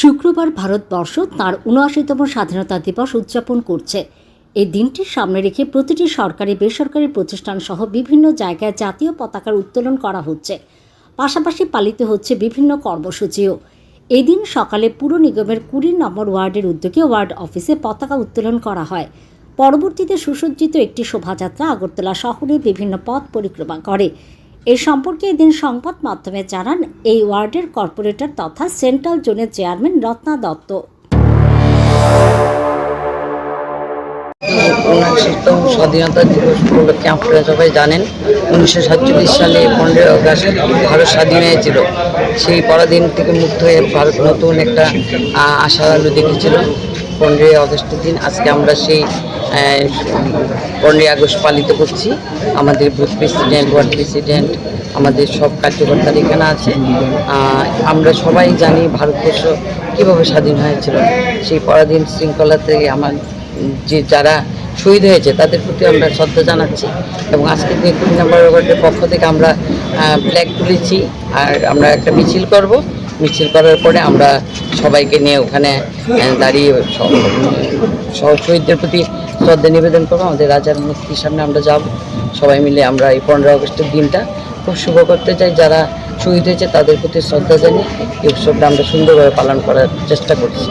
শুক্রবার ভারতবর্ষ তার উনআশিতম স্বাধীনতা দিবস উদযাপন করছে। এই দিনটি সামনে রেখে প্রতিটি সরকারি, বেসরকারি প্রতিষ্ঠান সহ বিভিন্ন জায়গায় জাতীয় পতাকার উত্তোলন করা হচ্ছে। পাশাপাশি পালিত হচ্ছে বিভিন্ন কর্মসূচিও। এদিন সকালে পুর নিগমের কুড়ি নম্বর ওয়ার্ডের উদ্যোগে ওয়ার্ড অফিসে পতাকা উত্তোলন করা হয়। পরবর্তীতে সুসজ্জিত একটি শোভাযাত্রা আগরতলা শহরে বিভিন্ন পথ পরিক্রমা করে। এ সম্পর্কে এদিন সংবাদ মাধ্যমে জানান, এই ওয়ার্ডের কর্পোরেটর তথা সেন্ট্রাল জোনের চেয়ারম্যান রত্না দত্ত। স্বাধীনতা দিবস উপলক্ষে আপনারা সবাই জানেন, উনিশশো সাতচল্লিশ সালে পনেরোই আগস্ট ভারত স্বাধীন হয়েছিল। সেই পরাধীন থেকে মুক্ত হয়ে ভারত নতুন একটা আশা আলো দেখেছিল। পনেরোই আগস্টের দিন আজকে আমরা সেই পনেরোই আগস্ট পালিত করছি। আমাদের বুথ প্রেসিডেন্ট, ওয়ার্ড প্রেসিডেন্ট, আমাদের সব কার্যকর্তারা এখানে আছে। আমরা সবাই জানি ভারতবর্ষ কীভাবে স্বাধীন হয়েছিল। সেই পরাধীন শৃঙ্খলা থেকে আমার যে যারা শহীদ হয়েছে, তাদের প্রতি আমরা শ্রদ্ধা জানাচ্ছি এবং আজকে যে কুড়ি নম্বর পক্ষ থেকে আমরা ফ্ল্যাগ তুলেছি আর আমরা একটা মিছিল করব। মিছিল করার পরে আমরা সবাইকে নিয়ে ওখানে দাঁড়িয়ে শহীদদের প্রতি শ্রদ্ধা নিবেদন করব। আমাদের রাজার মূর্তির সামনে আমরা যাব। সবাই মিলে আমরা এই পনেরো আগস্টের দিনটা খুব শুভ করতে চাই। যারা শহীদ হয়েছে তাদের প্রতি শ্রদ্ধা জানিয়ে এই উৎসবটা আমরা সুন্দরভাবে পালন করার চেষ্টা করছি।